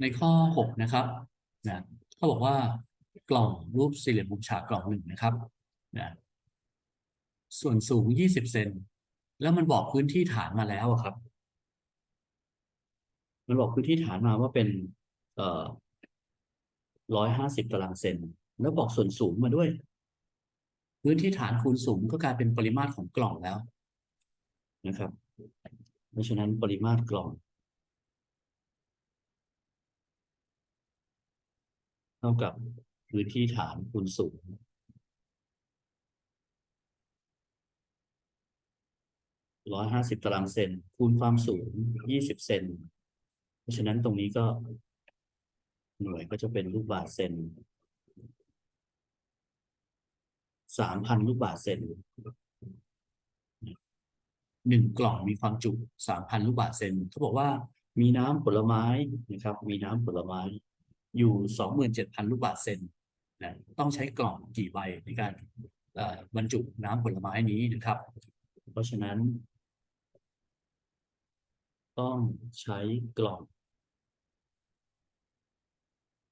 ในข้อหกนะครับนะเขาบอกว่ากล่องรูปสี่เหลี่ยมมุมฉากกล่องหนึ่งนะครับนะส่วนสูงยี่สิบเซนแล้วมันบอกพื้นที่ฐานมาแล้วครับ มันบอกพื้นที่ฐานมาว่าเป็น เอ่อร้อยห้าสิบตารางเซนแล้วบอกส่วนสูงมาด้วย พื้นที่ฐานคูณสูงก็กลายเป็นปริมาตรของกล่องแล้วนะครับ เพราะฉะนั้นปริมาตรกล่อง ท่ากับพื้นที่ฐานคูณสูงร้อยห้าสิบตารางเซนคูณความสูงยี่สิบเซน เพราะฉะนั้นตรงนี้ก็ หน่วยก็จะเป็นลูกบาศก์เซนสามพันลูกบาศก์เซนหนึ่งกล่องมีความจุสามพันลูกบาศก์เซนเขาบอกว่ามีน้ำผลไม้นะครับ มีน้ำผลไม้ อยู่สองหมื่นเจ็ดพันลูกบาศก์เซนนะต้องใช้กล่องกี่ใบในการบรรจุน้ำผลไม้นี้นะครับ เพราะฉะนั้น ต้องใช้กล่อง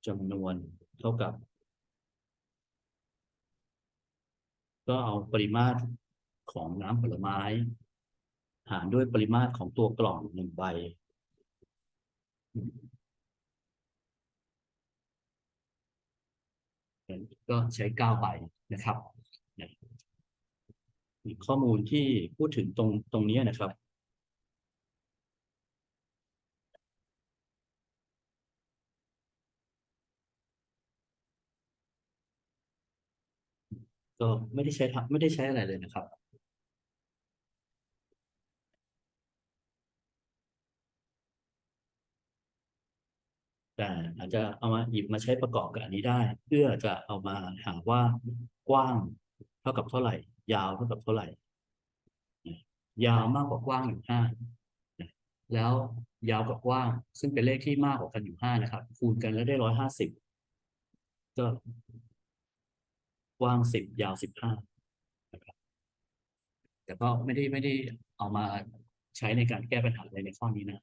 จำนวนเท่ากับ ก็เอาปริมาตรของน้ำผลไม้ หารด้วยปริมาตรของตัวกล่องหนึ่งใบ ก็ใช้เก้าใบนะครับข้อมูลที่พูดถึงตรงตรงนี้นะครับก็ไม่ได้ใช้ไม่ได้ใช้อะไรเลยนะครับ แต่อาจจะเอามาหยิบมาใช้ประกอบกับอันนี้ได้ เพื่อจะเอามาหาว่ากว้างเท่ากับเท่าไหร่ ยาวเท่ากับเท่าไหร่ ยาวมากกว่ากว้างอยู่ห้าแล้วยาวกับกว้าง ซึ่งเป็นเลขที่มากกว่ากันอยู่ห้านะครับ คูณกันแล้วได้ร้อยห้าสิบก็กว้างสิบยาวสิบห้าแต่ก็ไม่ได้ไม่ได้เอามาใช้ในการแก้ปัญหาอะไรในข้อนี้นะ